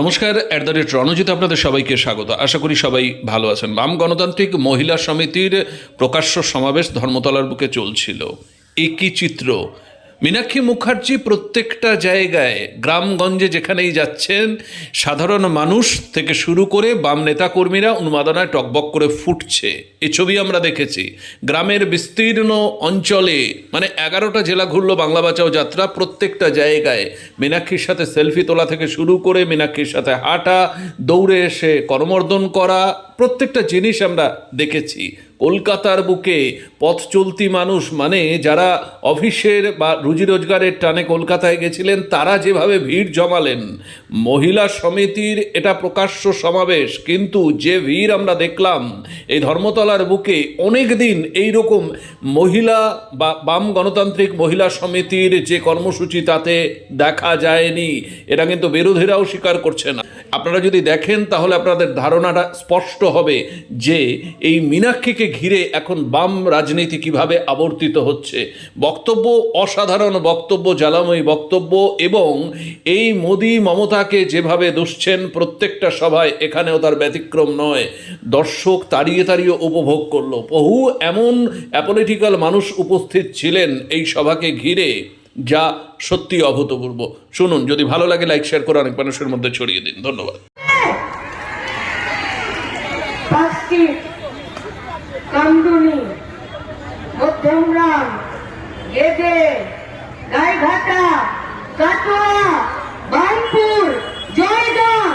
নমস্কার at the rate Ranjit আপনাদের সবাইকে স্বাগত। আশা করি সবাই ভালো আছেন। বাম গণতান্ত্রিক মহিলা সমিতির প্রকাশ্য সমাবেশ ধর্মতলার বুকে চলছিল। একই চিত্র। মীনাক্ষী মুখার্জি প্রত্যেকটা জায়গায় গ্রামগঞ্জে যেখানেই যাচ্ছেন, সাধারণ মানুষ থেকে শুরু করে বাম নেতাকর্মীরা উন্মাদনায় টকবক করে ফুটছে। এ ছবি আমরা দেখেছি। গ্রামের বিস্তীর্ণ অঞ্চলে মানে এগারোটা জেলা ঘুরল বাংলা বাঁচাও যাত্রা। প্রত্যেকটা জায়গায় মীনাক্ষীর সাথে সেলফি তোলা থেকে শুরু করে মীনাক্ষীর সাথে হাঁটা, দৌড়ে এসে করমর্দন করা, প্রত্যেকটা জিনিস আমরা দেখেছি। কলকাতার বুকে পথ চলতি মানুষ মানে যারা অফিসের বা রুজি রোজগারের টানে কলকাতায় গেছিলেন, তারা যেভাবে ভিড় জমালেন, মহিলা সমিতির এটা প্রকাশ্য সমাবেশ, কিন্তু যে ভিড় আমরা দেখলাম এই ধর্মতলার বুকে অনেক দিন এইরকম মহিলা বা বাম গণতান্ত্রিক মহিলা সমিতির যে কর্মসূচি তাতে দেখা যায়নি, এটা কিন্তু বিরোধীরাও স্বীকার করছে না। আপনারা যদি দেখেন, তাহলে আপনাদের ধারণাটা স্পষ্ট হবে যে এই মীনাক্ষীকে ঘিরে এখন বাম রাজনীতি কীভাবে আবর্তিত হচ্ছে? বক্তব্য অসাধারণ বক্তব্য, জ্বালাময়ী বক্তব্য এবং এই মোদি মমতাকে যেভাবে দুষছেন প্রত্যেকটা সভায়, এখানেও তার ব্যতিক্রম নয়। দর্শক তাড়িয়ে তাড়িয়ে উপভোগ করল। বহু এমন অ্যাপলিটিক্যাল মানুষ উপস্থিত ছিলেন এই সভাকে ঘিরে, যা সত্যি অভূতপূর্ব। শুনুন, যদি ভালো লাগে লাইক, শেয়ার করে অনেক মানুষের মধ্যে ছড়িয়ে দিন। ধন্যবাদ। কামদুনি মধ্যমগ্রাম গেদে গাইঘাটা কাটোয়া বার্নপুর জয়গাঁ।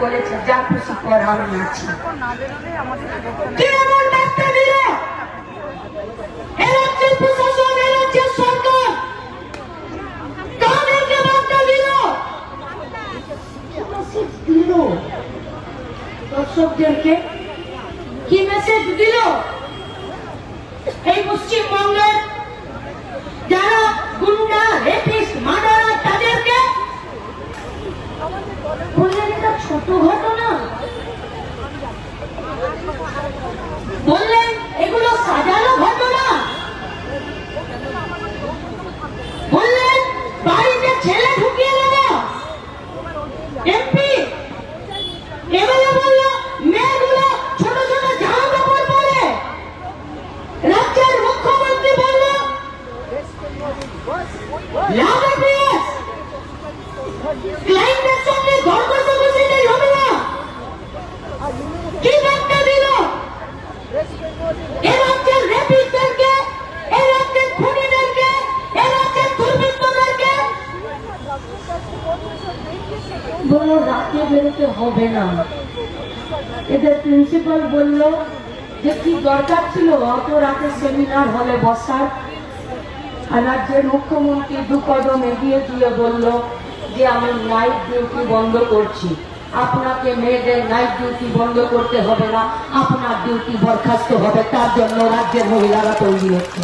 বলেছে যা খুশি দর্শকদেরকে কি মেসেজ দিল? এই পশ্চিমবঙ্গের যারা গুন্ডা মার্ডার তাদেরকে বললেন এটা ছোট ঘটনা বললেন এগুলো সাজানো ঘটনা বললেন বাড়িতে ছেলে ঢুকিয়ে দেব এমপি এবারে বলল মেয়েগুলো ছোট ছোট জামা কাপড় পরে রাজ্যের মুখ্যমন্ত্রী বলল লাগাবিয়াস ক্লায়েন্টের সঙ্গে ঘর বসে বসে এটাই হবে না কি বার্তা দিল এ রাজ্যের রেপিস্টদেরকে এ রাজ্যের খুনিদেরকে এ রাজ্যের দুর্বৃত্তদেরকে বলল রাতে বেরোতে হবে না। এদের প্রিন্সিপাল বলল, যে কি দরকার ছিল? অত রাতে সেমিনার হলে বসার। আর রাজ্যের মুখ্যমন্ত্রী দু কদম এগিয়ে দিয়ে বলল, যে আমি নাইট ডিউটি বন্ধ করছি। আপনাকে মেয়েদের নাইট ডিউটি বন্ধ করতে হবে না। আপনার ডিউটি বরখাস্ত হবে। তার জন্য রাজ্যের মহিলারা তৈরি হচ্ছে।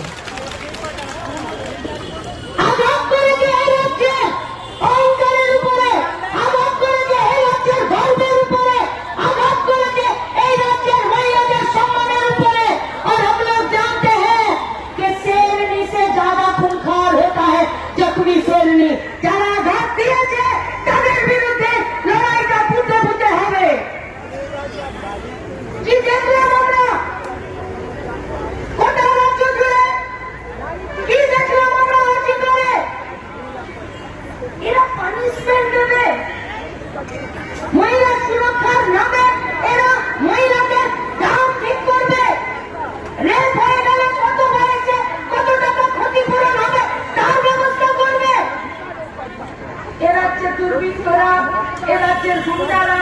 দুর্বৃত্তরা এ রাজ্যের গুন্ডারা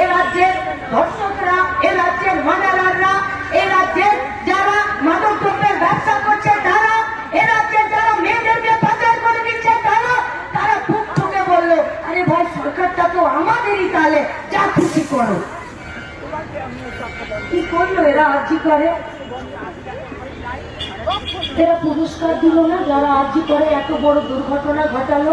এ রাজ্যের ধর্ষকরা, এ রাজ্যের মাদারাররা এ রাজ্যের যারা মাদক দ্রব্যের ব্যবসা করছে, তারা, এ রাজ্যের যারা মেয়েদেরকে পাচার করে দিচ্ছে, তারা তারা খুব ঠকে বলল, আরে ভাই, সরকারটা তো আমাদেরই তাহলে যা খুশি করো। কি করল এরা? আর্জি করে? এরা পুরস্কার দিল না, যারা আর্জি করে, এত বড় দুর্ঘটনা ঘটালো।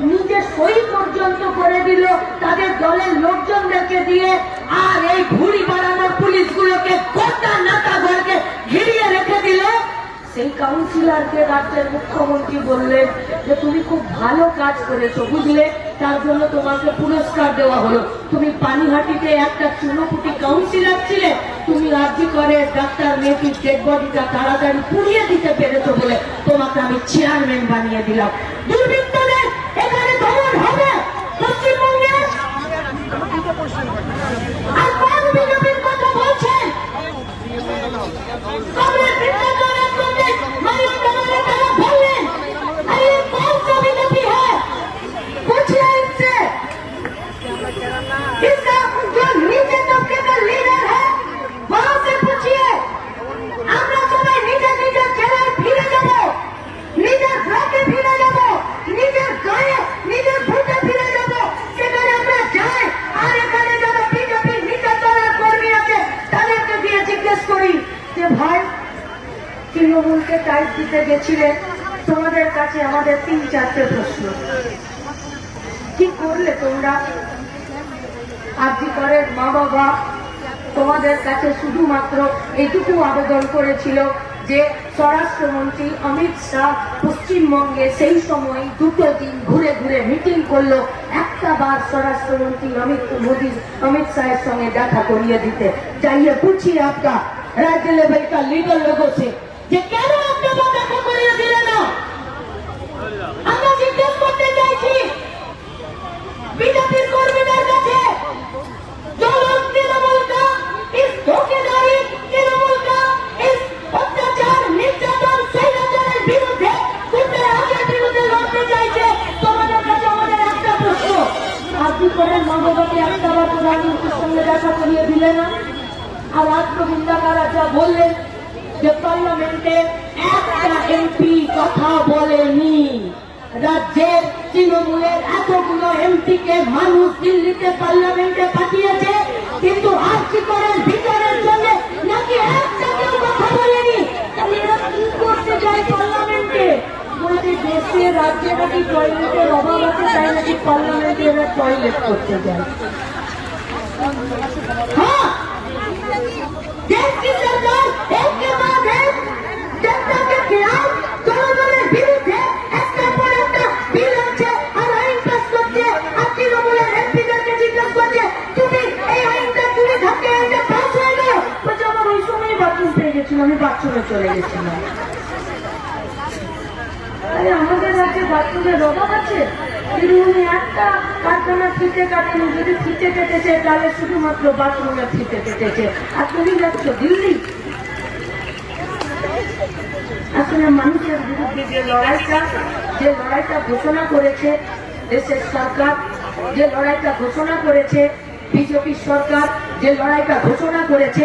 নিজে সই পর্যন্ত করে দিল, তাদের দলের লোকজনদেরকে দিয়ে, আর এই ঘুড়ি বাড়ানোর পুলিশগুলোকে গোটা নেতাদেরকে ঘিরিয়ে রেখে দিল। সেই কাউন্সিলরকে রাজ্যের মুখ্যমন্ত্রী বললেন যে, তুমি খুব ভালো কাজ করেছ, বুঝলে? তার জন্য তোমাকে পুরস্কার দেওয়া হলো। তুমি পানিহাটিতে একটা চুনোপুটি কাউন্সিলর ছিলে। তুমি রাজ্য করে ডাক্তার মেয়েটির ডেড বডিটা তাড়াতাড়ি পুড়িয়ে দিতে পেরেছ বলে তোমাকে আমি চেয়ারম্যান বানিয়ে দিলাম। দুর্বৃত্তদের গেছিলেন তোমাদের কাছে আমাদের তিন চারটে প্রশ্ন কি করলে তোমরা আরজি করের মা বাবা তোমাদের কাছে শুধুমাত্র এইটুকু আবেদন করেছিল যে স্বরাষ্ট্রমন্ত্রী অমিত শাহ পশ্চিমবঙ্গে সেই সময় দুটো দিন ঘুরে ঘুরে মিটিং করলো একটা বার স্বরাষ্ট্রমন্ত্রী অমিত মোদী अमित शाह সঙ্গে দেখা করিয়ে দিতে চাইয়ে पूछिए आपका राज्य लेवल का लीडर लोगों से যে কেন আপনারা করে মানবতাকে একটা প্রধানমন্ত্রীর সঙ্গে দেখা করিয়ে দিলেন আর রাষ্ট্রবিন্দা কারা যা বললেন তৃণমূলের এতগুলো এমপি কে মানুষ দিল্লিতে পার্লামেন্টে পাঠিয়েছে, কিন্তু জন্য নাকি এরা কি যায় পার্লামেন্টে? বলছে দেশে, রাজ্যে নাকি টয়লেটের অভাব আছে, তাই নাকি টয়লেট করতে যায়। ফিতে কেটেছে আর আসলে মানুষের যে লড়াইটা যে লড়াইটা ঘোষণা করেছে দেশের সরকার, যে লড়াইটা ঘোষণা করেছে বিজেপি সরকার, যে লড়াইটা ঘোষণা করেছে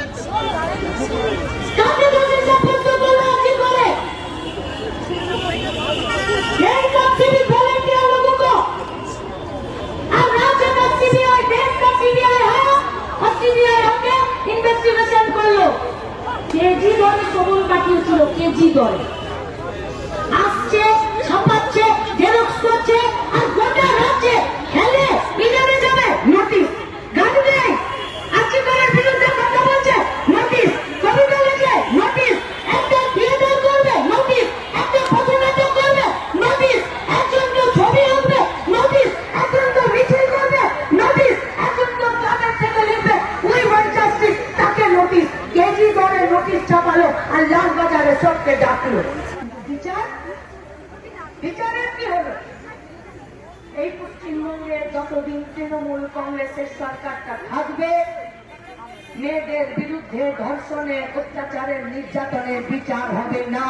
প্রতিষ্ঠা পালো আর লালবাজারে সবকে ডাকলো। বিচার? বিচারের কি হলো এই পশ্চিমবঙ্গে যতদিন তৃণমূল কংগ্রেসের সরকারটা থাকবে, মেয়েদের বিরুদ্ধে ধর্ষণে, অত্যাচারের নির্যাতনের বিচার হবে না।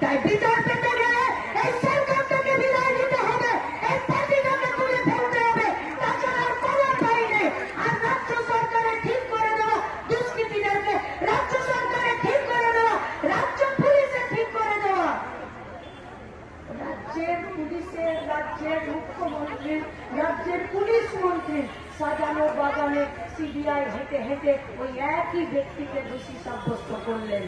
তাই বিচার পেতে গেলে এই হেঁটে ওই একই ব্যক্তিকে দোষী সাব্যস্ত করলেন।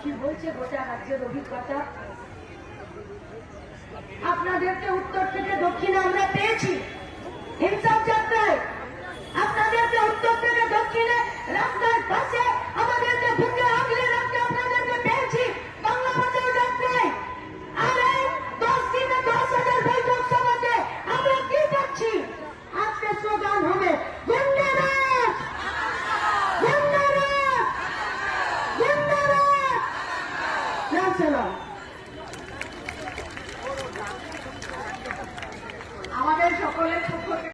কি বলছে গোটা রাজ্যের অভিজ্ঞতা? আপনাদেরকে উত্তর থেকে দক্ষিণে আমরা পেয়েছি। হিংসা যাত্রায় আপনাদেরকে উত্তর থেকে দক্ষিণে রাস্তার পাশে আমাদেরকে